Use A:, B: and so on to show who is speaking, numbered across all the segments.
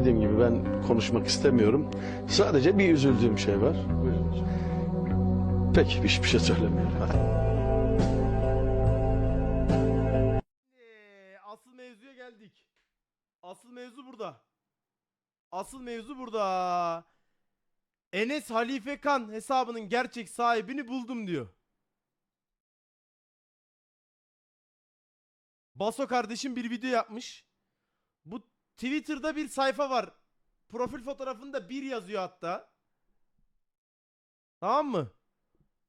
A: dediğim gibi ben konuşmak istemiyorum. Sadece bir üzüldüğüm şey var. Peki hiçbir şey söylemiyorum.
B: Ee, asıl mevzuya geldik. Asıl mevzu burada. Asıl mevzu burada. Enes Halife Kan hesabının gerçek sahibini buldum diyor. Baso kardeşim bir video yapmış. Twitter'da bir sayfa var. Profil fotoğrafında bir yazıyor hatta. Tamam mı?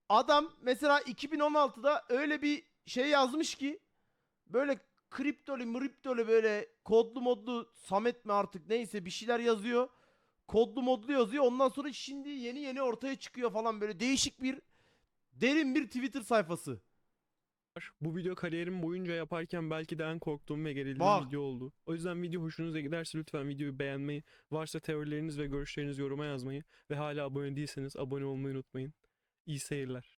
B: Adam mesela 2016'da öyle bir şey yazmış ki böyle kriptolu mriptolu böyle kodlu modlu Samet mi artık neyse bir şeyler yazıyor. Kodlu modlu yazıyor. Ondan sonra şimdi yeni yeni ortaya çıkıyor falan böyle değişik bir derin bir Twitter sayfası.
C: Var. Bu video kariyerim boyunca yaparken belki de en korktuğum ve gerildiğim
B: Bak.
C: video oldu. O yüzden video hoşunuza giderse lütfen videoyu beğenmeyi, varsa teorileriniz ve görüşlerinizi yoruma yazmayı ve hala abone değilseniz abone olmayı unutmayın. İyi seyirler.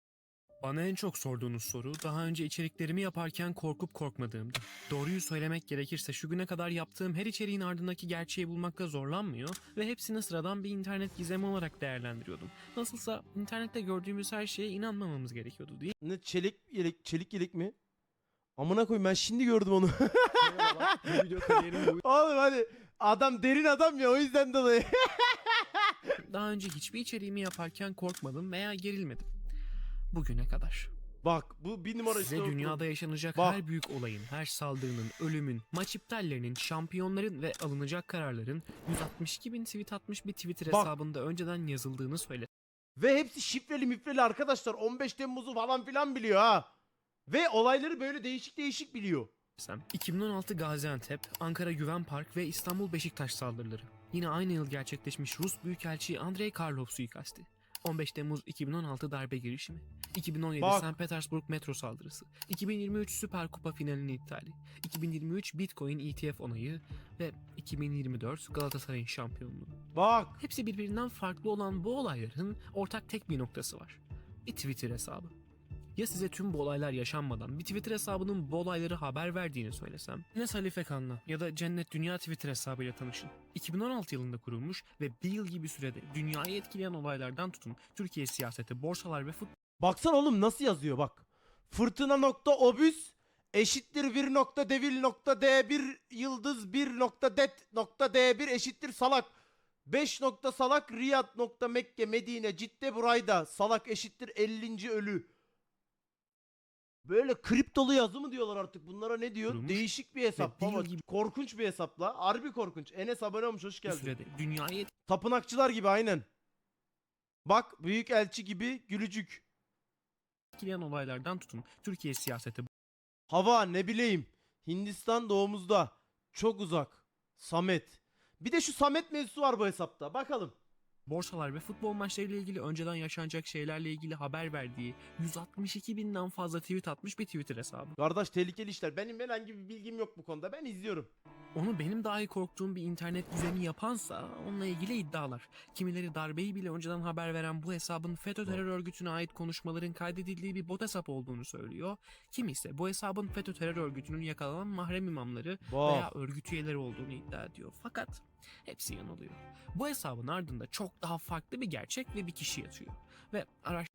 C: Bana en çok sorduğunuz soru daha önce içeriklerimi yaparken korkup korkmadığımdı. Doğruyu söylemek gerekirse şu güne kadar yaptığım her içeriğin ardındaki gerçeği bulmakta zorlanmıyor ve hepsini sıradan bir internet gizemi olarak değerlendiriyordum. Nasılsa internette gördüğümüz her şeye inanmamamız gerekiyordu değil
B: Ne çelik yelek çelik yelek mi? Amına koyayım ben şimdi gördüm onu. Oğlum hadi adam derin adam ya o yüzden dolayı.
C: Daha önce hiçbir içeriğimi yaparken korkmadım veya gerilmedim. Bugüne kadar.
B: Bak bu bir numara
C: Size
B: işte
C: dünyada yaşanacak
B: Bak.
C: her büyük olayın, her saldırının, ölümün, maç iptallerinin, şampiyonların ve alınacak kararların 162 bin tweet atmış bir Twitter
B: Bak.
C: hesabında önceden yazıldığını söylesem
B: Ve hepsi şifreli mifreli arkadaşlar. 15 Temmuz'u falan filan biliyor ha. Ve olayları böyle değişik değişik biliyor.
C: 2016 Gaziantep, Ankara Güven Park ve İstanbul Beşiktaş saldırıları. Yine aynı yıl gerçekleşmiş Rus Büyükelçi Andrei Karlov suikasti. 15 Temmuz 2016 darbe girişimi. 2017
B: Bak.
C: St. Petersburg metro saldırısı. 2023 Süper Kupa finalinin iptali. 2023 Bitcoin ETF onayı ve 2024 Galatasaray'ın şampiyonluğu.
B: Bak.
C: Hepsi birbirinden farklı olan bu olayların ortak tek bir noktası var. Bir Twitter hesabı. Ya size tüm bu olaylar yaşanmadan bir Twitter hesabının bu olayları haber verdiğini söylesem? Enes Halife Kan'la ya da Cennet Dünya Twitter hesabıyla tanışın. 2016 yılında kurulmuş ve bir yıl gibi sürede dünyayı etkileyen olaylardan tutun Türkiye siyaseti, borsalar ve futbol
B: Baksana oğlum nasıl yazıyor bak. Fırtına nokta obüs eşittir bir nokta devil nokta d bir yıldız bir nokta det nokta d bir eşittir salak. 5 nokta salak Riyad nokta Mekke Medine Cidde Burayda salak eşittir 50. ölü. Böyle kriptolu yazı mı diyorlar artık bunlara ne diyor?
C: Kurulmuş
B: Değişik bir hesap
C: bir
B: baba.
C: gibi-
B: Korkunç bir hesapla. Harbi korkunç. Enes abone olmuş hoş geldin.
C: sürede dünyayı
B: Tapınakçılar gibi aynen. Bak büyük elçi gibi gülücük.
C: etkileyen olaylardan tutun Türkiye siyaseti,
B: Hava ne bileyim. Hindistan doğumuzda. Çok uzak. Samet. Bir de şu Samet mevzusu var bu hesapta. Bakalım.
C: Borsalar ve futbol maçlarıyla ilgili önceden yaşanacak şeylerle ilgili haber verdiği 162 binden fazla tweet atmış bir Twitter hesabı.
B: Kardeş tehlikeli işler. Benim herhangi bir bilgim yok bu konuda. Ben izliyorum.
C: Onu benim dahi korktuğum bir internet gizemi yapansa onunla ilgili iddialar. Kimileri darbeyi bile önceden haber veren bu hesabın FETÖ terör örgütüne ait konuşmaların kaydedildiği bir bot hesap olduğunu söylüyor. Kimi ise bu hesabın FETÖ terör örgütünün yakalanan mahrem imamları veya örgüt üyeleri olduğunu iddia ediyor. Fakat hepsi yanılıyor. Bu hesabın ardında çok daha farklı bir gerçek ve bir kişi yatıyor. Ve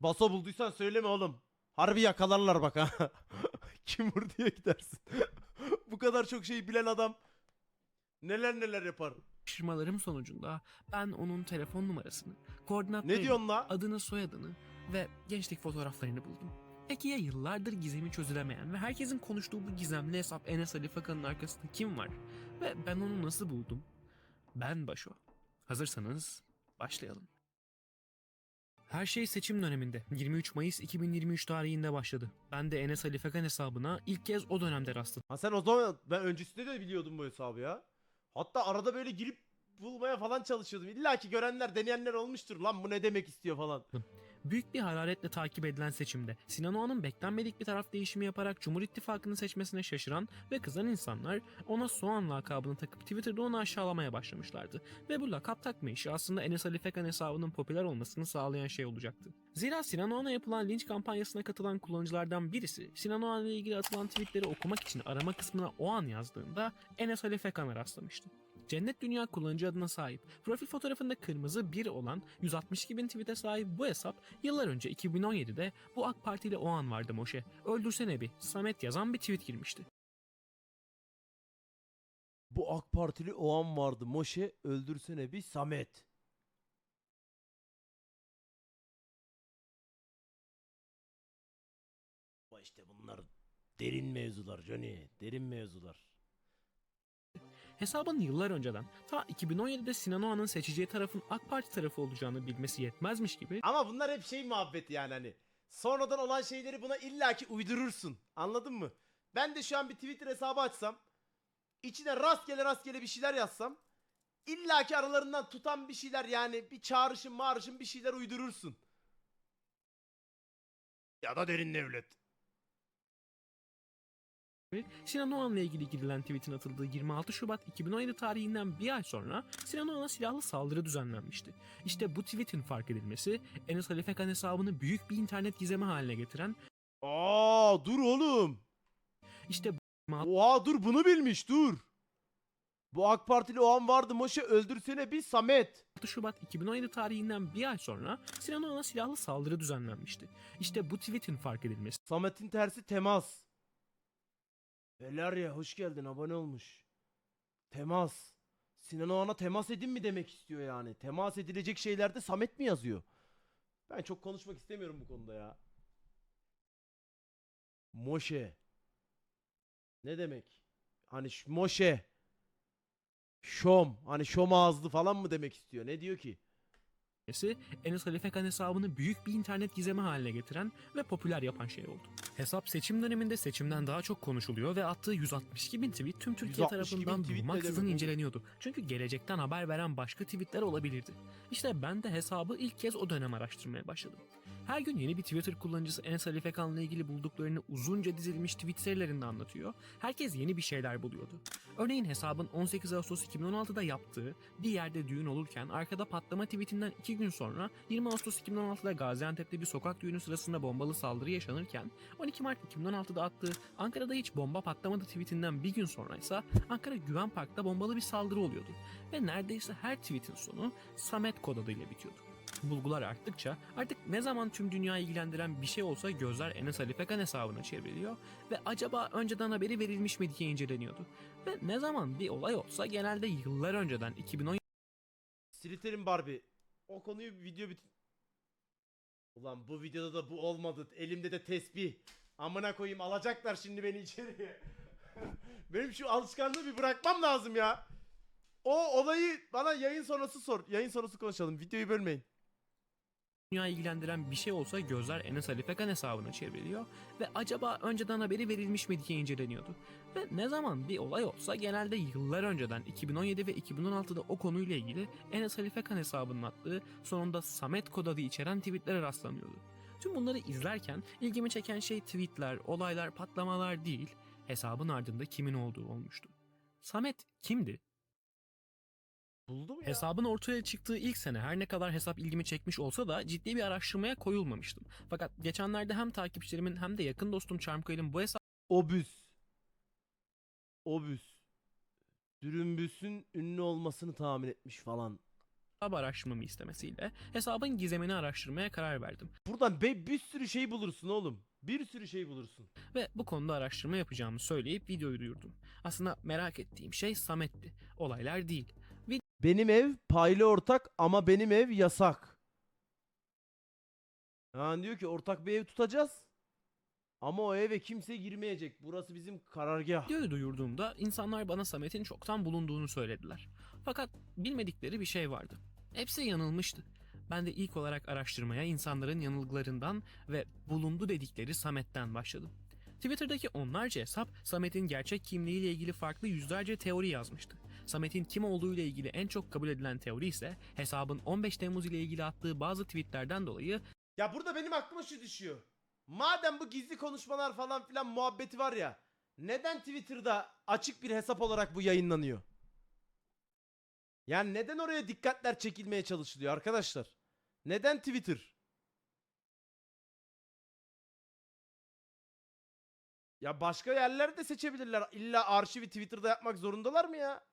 B: Baso bulduysan söyleme oğlum. Harbi yakalarlar bak ha. Kim vur diye gidersin. bu kadar çok şey bilen adam neler neler yapar.
C: araştırmalarım sonucunda ben onun telefon numarasını, koordinatlarını,
B: Ne diyorsun la?
C: adını soyadını ve gençlik fotoğraflarını buldum. Peki ya yıllardır gizemi çözülemeyen ve herkesin konuştuğu bu gizemli hesap Enes Ali Fakan'ın arkasında kim var? Ve ben onu nasıl buldum? Ben Başo. Hazırsanız başlayalım. Her şey seçim döneminde 23 Mayıs 2023 tarihinde başladı. Ben de Enes Ali Fakan hesabına ilk kez o dönemde rastladım.
B: Ha sen o zaman ben öncesinde de biliyordum bu hesabı ya. Hatta arada böyle girip bulmaya falan çalışıyordum. İlla ki görenler deneyenler olmuştur. Lan bu ne demek istiyor falan.
C: Büyük bir hararetle takip edilen seçimde Sinan Oğan'ın beklenmedik bir taraf değişimi yaparak Cumhur İttifakı'nı seçmesine şaşıran ve kızan insanlar ona Soğan lakabını takıp Twitter'da onu aşağılamaya başlamışlardı. Ve bu lakap takma işi aslında Enes Ali Fekan hesabının popüler olmasını sağlayan şey olacaktı. Zira Sinan Oğan'a yapılan linç kampanyasına katılan kullanıcılardan birisi Sinan Oğan ile ilgili atılan tweetleri okumak için arama kısmına o an yazdığında Enes Ali Fekan'a rastlamıştı. Cennet Dünya kullanıcı adına sahip, profil fotoğrafında kırmızı bir olan 162 bin tweet'e sahip bu hesap yıllar önce 2017'de bu AK Partili o an vardı Moşe. Öldürsene bir Samet yazan bir tweet girmişti.
B: Bu AK Partili o an vardı. Moşe öldürsene bir Samet. İşte bunlar derin mevzular Johnny. Derin mevzular.
C: Hesabın yıllar önceden ta 2017'de Sinan Oğan'ın seçeceği tarafın AK Parti tarafı olacağını bilmesi yetmezmiş gibi
B: Ama bunlar hep şey muhabbeti yani hani. Sonradan olan şeyleri buna illaki uydurursun. Anladın mı? Ben de şu an bir Twitter hesabı açsam, içine rastgele rastgele bir şeyler yazsam, illaki aralarından tutan bir şeyler yani bir çağrışım mağrışım bir şeyler uydurursun. Ya da derin devlet.
C: Sinan Oğan'la ilgili girilen tweetin atıldığı 26 Şubat 2017 tarihinden bir ay sonra Sinan Oğan'a silahlı saldırı düzenlenmişti. İşte bu tweetin fark edilmesi Enes Ali Fekan hesabını büyük bir internet gizemi haline getiren
B: Aa dur oğlum.
C: işte
B: Oha dur bunu bilmiş dur. Bu AK Partili o an vardı Moşe öldürsene bir Samet.
C: 6 Şubat 2017 tarihinden bir ay sonra Sinan Oğan'a silahlı saldırı düzenlenmişti. İşte bu tweetin fark edilmesi
B: Samet'in tersi temas. Velarya hoş geldin abone olmuş. Temas. Sinan Oğan'a temas edin mi demek istiyor yani. Temas edilecek şeylerde Samet mi yazıyor? Ben çok konuşmak istemiyorum bu konuda ya. Moşe. Ne demek? Hani Moşe. Şom. Hani şom ağızlı falan mı demek istiyor? Ne diyor ki?
C: Enes Ali Fekan hesabını büyük bir internet gizemi haline getiren ve popüler yapan şey oldu. Hesap seçim döneminde seçimden daha çok konuşuluyor ve attığı 162 bin tweet tüm Türkiye
B: 162 bin
C: tarafından durmaksızın inceleniyordu. Çünkü gelecekten haber veren başka tweetler olabilirdi. İşte ben de hesabı ilk kez o dönem araştırmaya başladım. Her gün yeni bir Twitter kullanıcısı Enes Ali Fekan'la ilgili bulduklarını uzunca dizilmiş tweet serilerinde anlatıyor. Herkes yeni bir şeyler buluyordu. Örneğin hesabın 18 Ağustos 2016'da yaptığı bir yerde düğün olurken arkada patlama tweetinden 2 gün sonra 20 Ağustos 2016'da Gaziantep'te bir sokak düğünü sırasında bombalı saldırı yaşanırken 12 Mart 2016'da attığı Ankara'da hiç bomba patlamadı tweetinden bir gün sonra ise Ankara Güven Park'ta bombalı bir saldırı oluyordu. Ve neredeyse her tweetin sonu Samet kod adıyla bitiyordu. Bulgular arttıkça artık ne zaman tüm dünyayı ilgilendiren bir şey olsa gözler Enes Ali Pekan hesabına çevriliyor ve acaba önceden haberi verilmiş mi diye inceleniyordu. Ve ne zaman bir olay olsa genelde yıllar önceden 2010
B: Slytherin Barbie. O konuyu video bit... Ulan bu videoda da bu olmadı. Elimde de tesbih. Amına koyayım alacaklar şimdi beni içeriye. Benim şu alışkanlığı bir bırakmam lazım ya. O olayı bana yayın sonrası sor. Yayın sonrası konuşalım. Videoyu bölmeyin.
C: Dünyayı ilgilendiren bir şey olsa gözler Enes Ali Pekan hesabına çevriliyor ve acaba önceden haberi verilmiş mi diye inceleniyordu. Ve ne zaman bir olay olsa genelde yıllar önceden 2017 ve 2016'da o konuyla ilgili Enes Ali Pekan hesabının attığı sonunda Samet kod adı içeren tweetlere rastlanıyordu. Tüm bunları izlerken ilgimi çeken şey tweetler, olaylar, patlamalar değil, hesabın ardında kimin olduğu olmuştu. Samet kimdi?
B: Buldum ya.
C: Hesabın ortaya çıktığı ilk sene her ne kadar hesap ilgimi çekmiş olsa da ciddi bir araştırmaya koyulmamıştım. Fakat geçenlerde hem takipçilerimin hem de yakın dostum Charmcoil'in bu
B: Obüs. Obüs. Dürümbüs'ün ünlü olmasını tahmin etmiş falan.
C: hesabı araştırmamı istemesiyle hesabın gizemini araştırmaya karar verdim.
B: Buradan be bir sürü şey bulursun oğlum. Bir sürü şey bulursun.
C: Ve bu konuda araştırma yapacağımı söyleyip videoyu duyurdum. Aslında merak ettiğim şey Samet'ti. Olaylar değil.
B: Benim ev paylı ortak ama benim ev yasak. Yani diyor ki ortak bir ev tutacağız. Ama o eve kimse girmeyecek. Burası bizim karargah.
C: Videoyu duyurduğumda insanlar bana Samet'in çoktan bulunduğunu söylediler. Fakat bilmedikleri bir şey vardı. Hepsi yanılmıştı. Ben de ilk olarak araştırmaya insanların yanılgılarından ve bulundu dedikleri Samet'ten başladım. Twitter'daki onlarca hesap Samet'in gerçek kimliğiyle ilgili farklı yüzlerce teori yazmıştı. Samet'in kim olduğu ile ilgili en çok kabul edilen teori ise hesabın 15 Temmuz ile ilgili attığı bazı tweetlerden dolayı
B: Ya burada benim aklıma şu düşüyor. Madem bu gizli konuşmalar falan filan muhabbeti var ya. Neden Twitter'da açık bir hesap olarak bu yayınlanıyor? Yani neden oraya dikkatler çekilmeye çalışılıyor arkadaşlar? Neden Twitter? Ya başka yerler de seçebilirler. İlla arşivi Twitter'da yapmak zorundalar mı ya?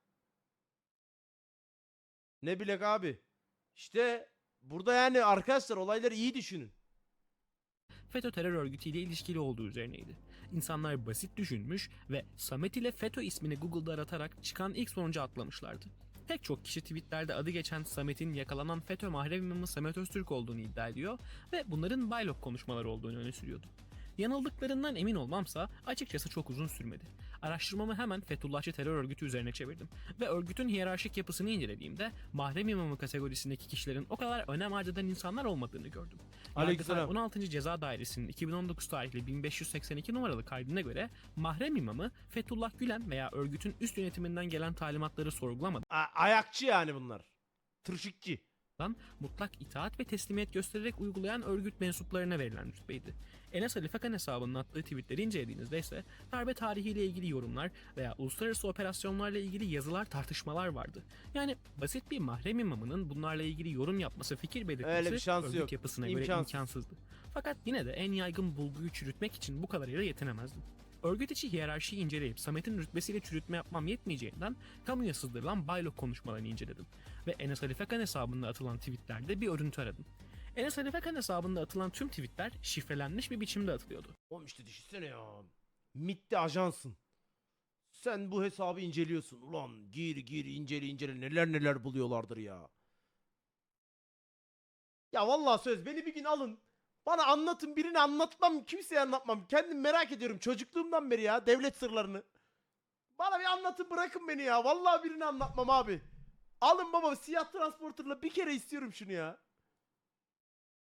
B: Ne bilek abi. İşte burada yani arkadaşlar olayları iyi düşünün.
C: FETÖ terör örgütüyle ilişkili olduğu üzerineydi. İnsanlar basit düşünmüş ve Samet ile FETÖ ismini Google'da aratarak çıkan ilk sonuca atlamışlardı. Pek çok kişi tweetlerde adı geçen Samet'in yakalanan FETÖ mahrem imamı Samet Öztürk olduğunu iddia ediyor ve bunların baylok konuşmaları olduğunu öne sürüyordu. Yanıldıklarından emin olmamsa açıkçası çok uzun sürmedi. Araştırmamı hemen Fethullahçı terör örgütü üzerine çevirdim ve örgütün hiyerarşik yapısını incelediğimde mahrem imamı kategorisindeki kişilerin o kadar önem arz eden insanlar olmadığını gördüm. Yargıtay 16. Ceza Dairesi'nin 2019 tarihli 1582 numaralı kaydına göre mahrem imamı Fethullah Gülen veya örgütün üst yönetiminden gelen talimatları sorgulamadan
B: A- ayakçı yani bunlar. Tırşıkçı.
C: Mutlak itaat ve teslimiyet göstererek uygulayan örgüt mensuplarına verilen rütbeydi. Enes Ali Fakan hesabının attığı tweetleri incelediğinizde ise darbe tarihiyle ilgili yorumlar veya uluslararası operasyonlarla ilgili yazılar tartışmalar vardı. Yani basit bir mahrem imamının bunlarla ilgili yorum yapması, fikir belirtmesi
B: Öyle bir şansı
C: örgüt
B: yok.
C: yapısına göre
B: İmkansız.
C: imkansızdı. Fakat yine de en yaygın bulguyu çürütmek için bu kadarıyla yetinemezdim. Örgüt içi hiyerarşiyi inceleyip Samet'in rütbesiyle çürütme yapmam yetmeyeceğinden kamuya sızdırılan baylok konuşmalarını inceledim. Ve Enes Ali Fakan hesabında atılan tweetlerde bir örüntü aradım. Enes Ali Fakan hesabında atılan tüm tweetler şifrelenmiş bir biçimde atılıyordu.
B: Oğlum işte düşünsene ya. MIT'te ajansın. Sen bu hesabı inceliyorsun. Ulan gir gir incele incele neler neler buluyorlardır ya. Ya vallahi söz beni bir gün alın. Bana anlatın birini anlatmam kimseye anlatmam. Kendim merak ediyorum çocukluğumdan beri ya devlet sırlarını. Bana bir anlatın bırakın beni ya. Vallahi birini anlatmam abi. Alın baba siyah transporterla bir kere istiyorum şunu ya.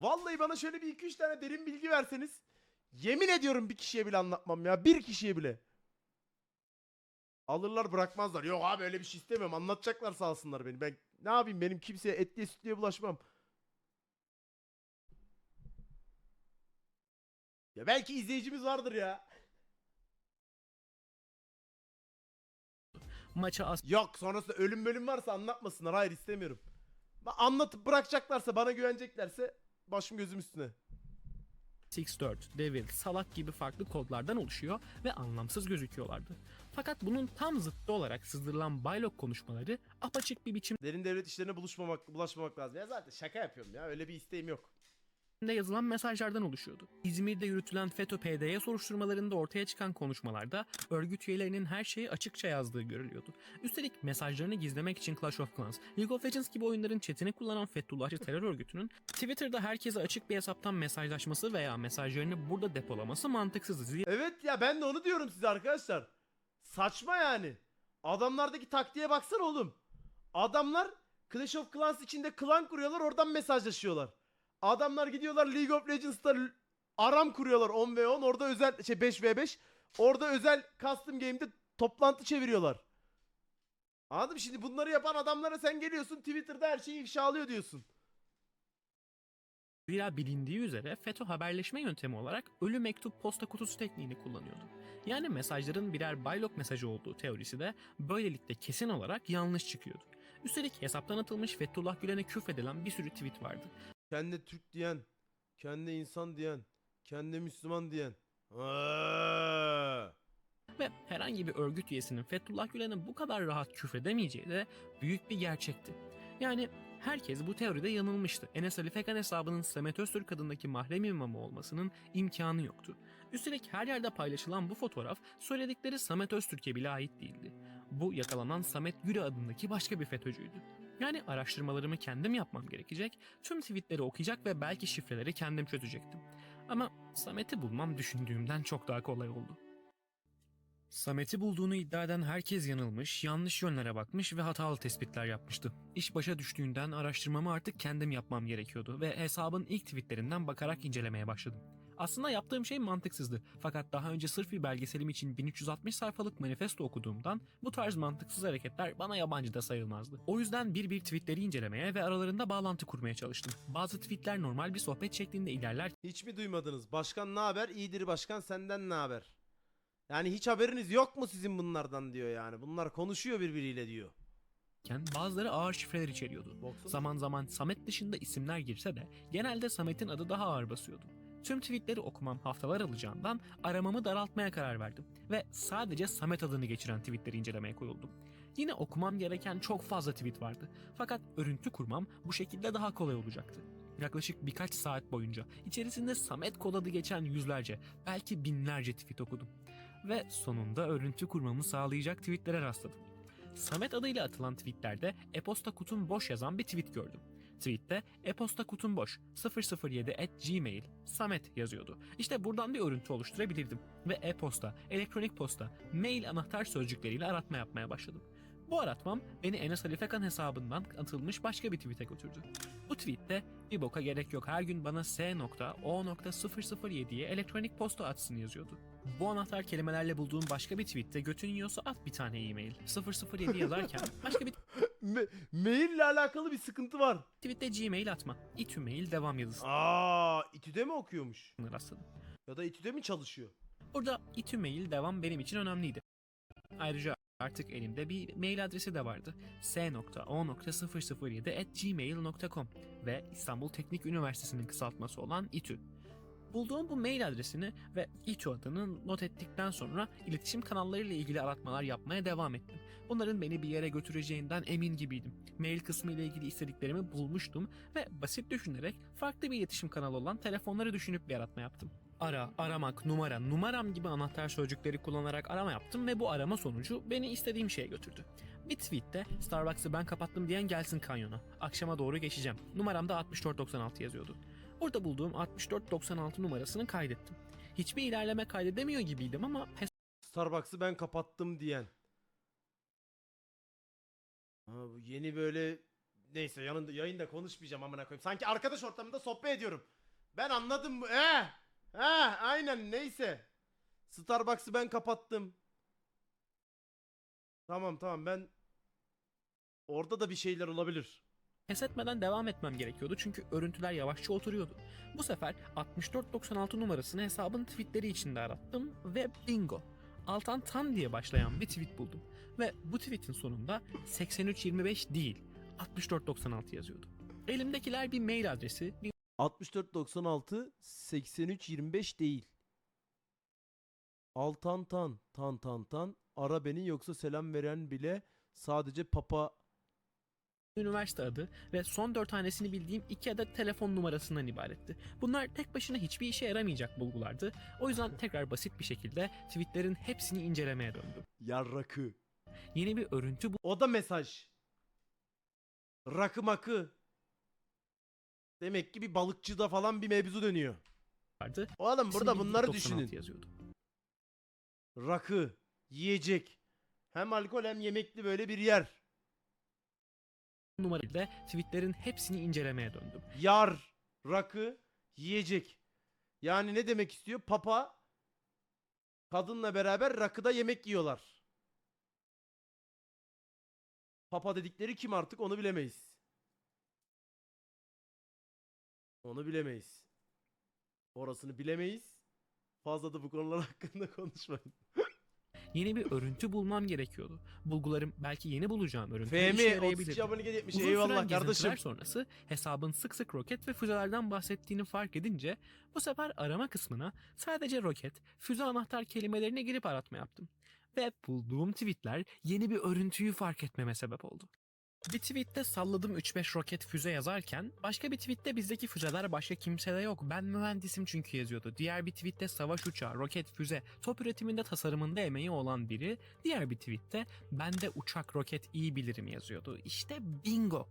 B: Vallahi bana şöyle bir iki üç tane derin bilgi verseniz. Yemin ediyorum bir kişiye bile anlatmam ya. Bir kişiye bile. Alırlar bırakmazlar. Yok abi öyle bir şey istemiyorum. Anlatacaklar sağ olsunlar beni. Ben ne yapayım benim kimseye etliye sütlüye bulaşmam. Ya belki izleyicimiz vardır ya.
C: Maça as
B: Yok sonrasında ölüm bölüm varsa anlatmasınlar. Hayır istemiyorum. Ba- Anlatıp bırakacaklarsa bana güveneceklerse başım gözüm üstüne.
C: 64, Devil, Salak gibi farklı kodlardan oluşuyor ve anlamsız gözüküyorlardı. Fakat bunun tam zıttı olarak sızdırılan baylok konuşmaları apaçık bir biçimde
B: Derin devlet işlerine buluşmamak, bulaşmamak lazım. Ya zaten şaka yapıyorum ya. Öyle bir isteğim yok.
C: Yazılan mesajlardan oluşuyordu. İzmir'de yürütülen FETÖ PDY soruşturmalarında ortaya çıkan konuşmalarda örgüt üyelerinin her şeyi açıkça yazdığı görülüyordu. Üstelik mesajlarını gizlemek için Clash of Clans, League of Legends gibi oyunların chatini kullanan Fethullahçı terör örgütünün Twitter'da herkese açık bir hesaptan mesajlaşması veya mesajlarını burada depolaması mantıksızdı. Zira
B: Evet ya ben de onu diyorum size arkadaşlar. Saçma yani. Adamlardaki taktiğe baksana oğlum. Adamlar Clash of Clans içinde klan kuruyorlar oradan mesajlaşıyorlar. Adamlar gidiyorlar League of Legends'ta aram kuruyorlar 10v10 orada özel şey 5v5 orada özel custom game'de toplantı çeviriyorlar. Anladın mı? Şimdi bunları yapan adamlara sen geliyorsun Twitter'da her şeyi ifşalıyor diyorsun.
C: Zira bilindiği üzere FETÖ haberleşme yöntemi olarak ölü mektup posta kutusu tekniğini kullanıyordu. Yani mesajların birer baylok mesajı olduğu teorisi de böylelikle kesin olarak yanlış çıkıyordu. Üstelik hesaptan atılmış Fethullah Gülen'e küfredilen bir sürü tweet vardı.
B: Kendi Türk diyen, kendi insan diyen, kendi Müslüman diyen. Aa!
C: Ve herhangi bir örgüt üyesinin Fethullah Gülen'e bu kadar rahat küfredemeyeceği de büyük bir gerçekti. Yani herkes bu teoride yanılmıştı. Enes Ali Fekan hesabının Samet Öztürk adındaki mahrem imamı olmasının imkanı yoktu. Üstelik her yerde paylaşılan bu fotoğraf söyledikleri Samet Öztürk'e bile ait değildi. Bu yakalanan Samet Güre adındaki başka bir FETÖ'cüydü. Yani araştırmalarımı kendim yapmam gerekecek, tüm tweetleri okuyacak ve belki şifreleri kendim çözecektim. Ama Samet'i bulmam düşündüğümden çok daha kolay oldu. Samet'i bulduğunu iddia eden herkes yanılmış, yanlış yönlere bakmış ve hatalı tespitler yapmıştı. İş başa düştüğünden araştırmamı artık kendim yapmam gerekiyordu ve hesabın ilk tweetlerinden bakarak incelemeye başladım. Aslında yaptığım şey mantıksızdı fakat daha önce sırf bir belgeselim için 1360 sayfalık manifesto okuduğumdan bu tarz mantıksız hareketler bana yabancı da sayılmazdı. O yüzden bir bir tweetleri incelemeye ve aralarında bağlantı kurmaya çalıştım. Bazı tweetler normal bir sohbet şeklinde ilerlerken
B: Hiç mi duymadınız? Başkan ne haber? İyidir başkan senden ne haber? Yani hiç haberiniz yok mu sizin bunlardan diyor yani. Bunlar konuşuyor birbiriyle diyor.
C: bazıları ağır şifreler içeriyordu. Zaman zaman Samet dışında isimler girse de genelde Samet'in adı daha ağır basıyordu. Tüm tweetleri okumam haftalar alacağından aramamı daraltmaya karar verdim ve sadece Samet adını geçiren tweetleri incelemeye koyuldum. Yine okumam gereken çok fazla tweet vardı. Fakat örüntü kurmam bu şekilde daha kolay olacaktı. Yaklaşık birkaç saat boyunca içerisinde Samet kod adı geçen yüzlerce, belki binlerce tweet okudum. Ve sonunda örüntü kurmamı sağlayacak tweetlere rastladım. Samet adıyla atılan tweetlerde e-posta kutum boş yazan bir tweet gördüm. Tweette e-posta kutum boş 007 at gmail Samet yazıyordu. İşte buradan bir örüntü oluşturabilirdim ve e-posta, elektronik posta, mail anahtar sözcükleriyle aratma yapmaya başladım. Bu aratmam beni Enes Ali hesabından atılmış başka bir tweet'e götürdü. Bu tweette bir boka gerek yok her gün bana s.o.007'ye elektronik posta atsın yazıyordu. Bu anahtar kelimelerle bulduğum başka bir tweette götün yiyorsa at bir tane e-mail. 007 yazarken başka bir
B: Me- maille alakalı bir sıkıntı var.
C: tweette gmail atma. İTÜ mail devam yazısını
B: Aa, İTÜ'de mi okuyormuş?
C: rastladım.
B: Ya da İTÜ'de mi çalışıyor?
C: Burada İTÜ mail devam benim için önemliydi. Ayrıca artık elimde bir mail adresi de vardı. s.o.007 ve İstanbul Teknik Üniversitesi'nin kısaltması olan İTÜ. Bulduğum bu mail adresini ve İTÜ adını not ettikten sonra iletişim kanallarıyla ilgili aratmalar yapmaya devam ettim. Bunların beni bir yere götüreceğinden emin gibiydim. Mail kısmı ile ilgili istediklerimi bulmuştum ve basit düşünerek farklı bir iletişim kanalı olan telefonları düşünüp bir aratma yaptım. Ara, aramak, numara, numaram gibi anahtar sözcükleri kullanarak arama yaptım ve bu arama sonucu beni istediğim şeye götürdü. Bir tweette Starbucks'ı ben kapattım diyen gelsin kanyona. Akşama doğru geçeceğim. Numaramda 6496 yazıyordu. Burada bulduğum 6496 numarasını kaydettim. Hiçbir ilerleme kaydedemiyor gibiydim ama
B: Starbucks'ı ben kapattım diyen. Ha, bu yeni böyle neyse yanında yayında konuşmayacağım amına koyayım. Sanki arkadaş ortamında sohbet ediyorum. Ben anladım bu. Eh! Eh, aynen neyse. Starbucks'ı ben kapattım. Tamam tamam ben orada da bir şeyler olabilir.
C: Pes etmeden devam etmem gerekiyordu çünkü örüntüler yavaşça oturuyordu. Bu sefer 6496 numarasını hesabın tweetleri içinde arattım ve bingo. Altan Tan diye başlayan bir tweet buldum. Ve bu tweetin sonunda 8325 değil 6496 yazıyordu. Elimdekiler bir mail adresi, bir
B: 6496 83 25 değil. Altan tan tan tan tan ara beni yoksa selam veren bile sadece papa
C: üniversite adı ve son 4 tanesini bildiğim 2 adet telefon numarasından ibaretti. Bunlar tek başına hiçbir işe yaramayacak bulgulardı. O yüzden tekrar basit bir şekilde tweetlerin hepsini incelemeye döndüm.
B: yarrakı.
C: Yeni bir örüntü
B: O da mesaj. Rakı makı. Demek ki bir balıkçıda falan bir mevzu dönüyor.
C: vardı.
B: Oğlum burada
C: Hepsini
B: bunları
C: 96
B: düşünün.
C: yazıyordu.
B: Rakı, yiyecek. Hem alkol hem yemekli böyle bir yer.
C: Numarayla tweetlerin hepsini incelemeye döndüm.
B: Yar, rakı, yiyecek. Yani ne demek istiyor? Papa kadınla beraber rakıda yemek yiyorlar. Papa dedikleri kim artık onu bilemeyiz. Onu bilemeyiz. Orasını bilemeyiz. Fazla da bu konular hakkında konuşmayın.
C: Yeni bir örüntü bulmam gerekiyordu. Bulgularım belki yeni bulacağım örüntüler işe
B: FM
C: yarayabilirdi.
B: 32 abone etmiş.
C: Uzun
B: Eyvallah
C: süren
B: kardeşim.
C: gezintiler sonrası hesabın sık sık roket ve füzelerden bahsettiğini fark edince bu sefer arama kısmına sadece roket, füze anahtar kelimelerine girip aratma yaptım. Ve bulduğum tweetler yeni bir örüntüyü fark etmeme sebep oldu. Bir tweette salladım 3-5 roket füze yazarken başka bir tweette bizdeki füzeler başka kimsede yok ben mühendisim çünkü yazıyordu. Diğer bir tweette savaş uçağı, roket, füze, top üretiminde tasarımında emeği olan biri diğer bir tweette ben de uçak, roket iyi bilirim yazıyordu. İşte bingo.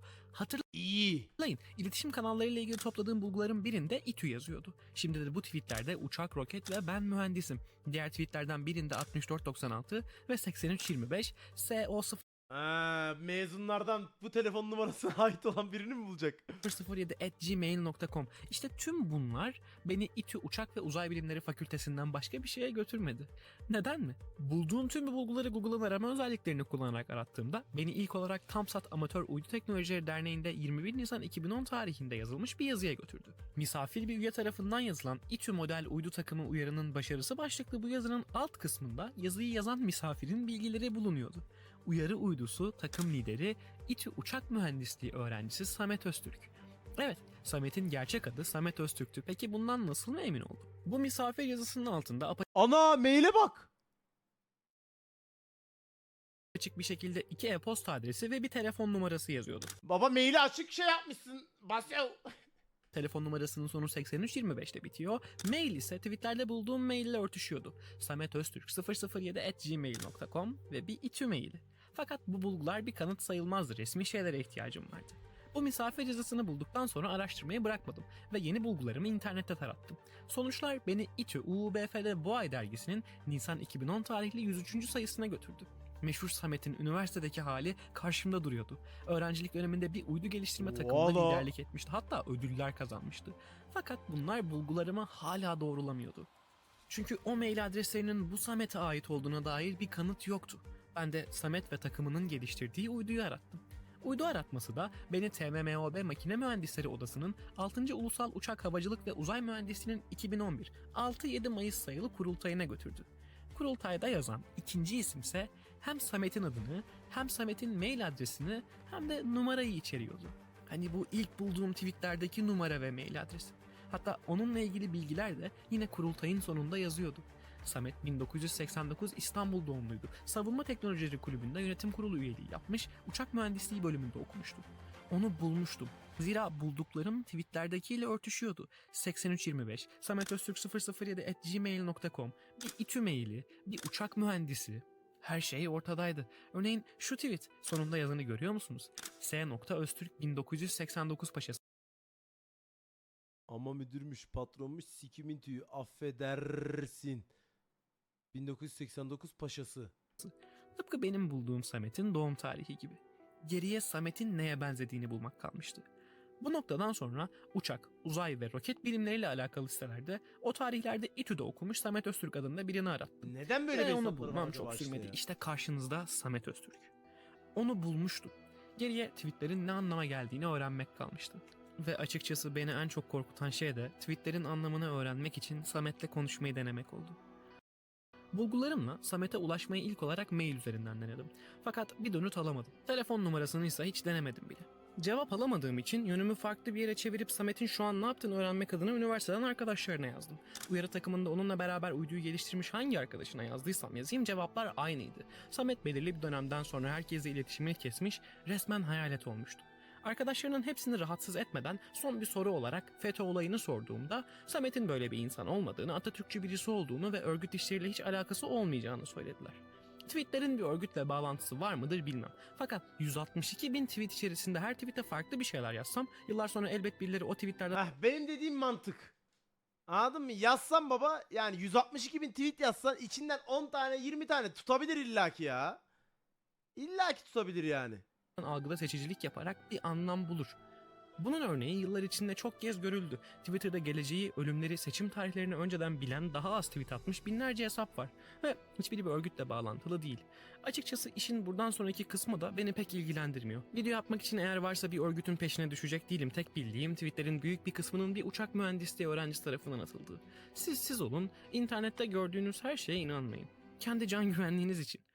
B: İyi.
C: Hatırlayın iletişim kanallarıyla ilgili topladığım bulguların birinde İTÜ yazıyordu. Şimdi de bu tweetlerde uçak, roket ve ben mühendisim. Diğer tweetlerden birinde 6496 ve 8325 SO0
B: Ha, mezunlardan bu telefon numarasına ait olan birini mi bulacak?
C: 007@gmail.com. İşte tüm bunlar beni İTÜ Uçak ve Uzay Bilimleri Fakültesinden başka bir şeye götürmedi. Neden mi? Bulduğum tüm bu bulguları Google'ın arama özelliklerini kullanarak arattığımda beni ilk olarak Tamsat Amatör Uydu Teknolojileri Derneği'nde 21 Nisan 2010 tarihinde yazılmış bir yazıya götürdü. Misafir bir üye tarafından yazılan İTÜ model uydu takımı uyarının başarısı başlıklı bu yazının alt kısmında yazıyı yazan misafirin bilgileri bulunuyordu. Uyarı uydusu takım lideri İTÜ uçak mühendisliği öğrencisi Samet Öztürk. Evet, Samet'in gerçek adı Samet Öztürk'tü. Peki bundan nasıl mı emin oldum? Bu misafir yazısının altında
B: Ana maile bak.
C: apaçık bir şekilde iki e-posta adresi ve bir telefon numarası yazıyordu.
B: Baba maili açık şey yapmışsın. Basya.
C: Telefon numarasının sonu 8325'te bitiyor. Mail ise tweetlerde bulduğum mail ile örtüşüyordu. sametöztürk007 ve bir itü maili. Fakat bu bulgular bir kanıt sayılmazdı. Resmi şeylere ihtiyacım vardı. Bu misafir yazısını bulduktan sonra araştırmayı bırakmadım ve yeni bulgularımı internette tarattım. Sonuçlar beni İTÜ UUBF'de Boğay dergisinin Nisan 2010 tarihli 103. sayısına götürdü. Meşhur Samet'in üniversitedeki hali karşımda duruyordu. Öğrencilik döneminde bir uydu geliştirme takımında
B: Valla.
C: liderlik etmişti. Hatta ödüller kazanmıştı. Fakat bunlar bulgularımı hala doğrulamıyordu. Çünkü o mail adreslerinin bu Samet'e ait olduğuna dair bir kanıt yoktu. Ben de Samet ve takımının geliştirdiği uyduyu arattım. Uydu aratması da beni TMMOB Makine Mühendisleri Odası'nın 6. Ulusal Uçak Havacılık ve Uzay Mühendisliğinin 2011 6-7 Mayıs sayılı kurultayına götürdü. Kurultayda yazan ikinci isimse hem Samet'in adını hem Samet'in mail adresini hem de numarayı içeriyordu. Hani bu ilk bulduğum tweetlerdeki numara ve mail adresi. Hatta onunla ilgili bilgiler de yine kurultayın sonunda yazıyordu. Samet 1989 İstanbul doğumluydu. Savunma Teknolojileri Kulübü'nde yönetim kurulu üyeliği yapmış, uçak mühendisliği bölümünde okumuştu. Onu bulmuştum. Zira bulduklarım tweetlerdekiyle örtüşüyordu. 8325, sametöztürk007 at gmail.com, bir itü maili, bir uçak mühendisi. Her şey ortadaydı. Örneğin şu tweet sonunda yazını görüyor musunuz? S. Öztürk 1989 paşası.
B: Ama müdürmüş patronmuş sikimin tüyü affedersin. 1989 paşası.
C: Tıpkı benim bulduğum Samet'in doğum tarihi gibi. Geriye Samet'in neye benzediğini bulmak kalmıştı. Bu noktadan sonra uçak, uzay ve roket bilimleriyle alakalı sitelerde o tarihlerde İTÜ'de okumuş Samet Öztürk adında birini arattım.
B: Neden böyle
C: Ve
B: bir
C: onu bulmam çok sürmedi.
B: ya?
C: İşte karşınızda Samet Öztürk. Onu bulmuştum. Geriye tweetlerin ne anlama geldiğini öğrenmek kalmıştı. Ve açıkçası beni en çok korkutan şey de tweetlerin anlamını öğrenmek için Samet'le konuşmayı denemek oldu. Bulgularımla Samet'e ulaşmayı ilk olarak mail üzerinden denedim. Fakat bir dönüt alamadım. Telefon numarasını ise hiç denemedim bile. Cevap alamadığım için yönümü farklı bir yere çevirip Samet'in şu an ne yaptığını öğrenmek adına üniversiteden arkadaşlarına yazdım. Uyarı takımında onunla beraber uyduyu geliştirmiş hangi arkadaşına yazdıysam yazayım cevaplar aynıydı. Samet belirli bir dönemden sonra herkesle iletişimini kesmiş, resmen hayalet olmuştu. Arkadaşlarının hepsini rahatsız etmeden son bir soru olarak FETÖ olayını sorduğumda Samet'in böyle bir insan olmadığını, Atatürkçü birisi olduğunu ve örgüt işleriyle hiç alakası olmayacağını söylediler. Tweetlerin bir örgütle bağlantısı var mıdır bilmem. Fakat 162 bin tweet içerisinde her tweete farklı bir şeyler yazsam yıllar sonra elbet birileri o tweetlerden
B: Heh, benim dediğim mantık. Anladın mı? Yazsan baba yani 162 bin tweet yazsan içinden 10 tane 20 tane tutabilir illaki ya. İllaki tutabilir yani.
C: Algıda seçicilik yaparak bir anlam bulur. Bunun örneği yıllar içinde çok kez görüldü. Twitter'da geleceği, ölümleri, seçim tarihlerini önceden bilen daha az tweet atmış binlerce hesap var. Ve hiçbiri bir örgütle bağlantılı değil. Açıkçası işin buradan sonraki kısmı da beni pek ilgilendirmiyor. Video yapmak için eğer varsa bir örgütün peşine düşecek değilim. Tek bildiğim tweetlerin büyük bir kısmının bir uçak mühendisliği öğrencisi tarafından atıldığı. Siz siz olun, internette gördüğünüz her şeye inanmayın. Kendi can güvenliğiniz için.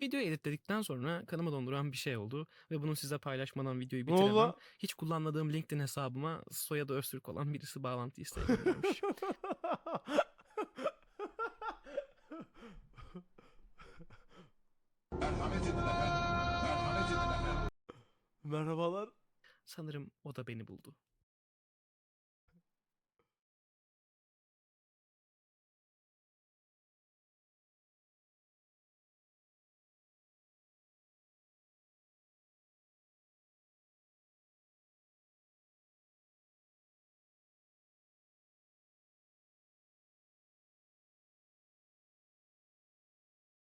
C: Videoyu editledikten sonra kanıma donduran bir şey oldu ve bunu size paylaşmadan videoyu bitiremem. Hiç kullanmadığım LinkedIn hesabıma soyadı Öztürk olan birisi bağlantı isteği göndermiş.
B: Merhabalar.
C: Sanırım o da beni buldu.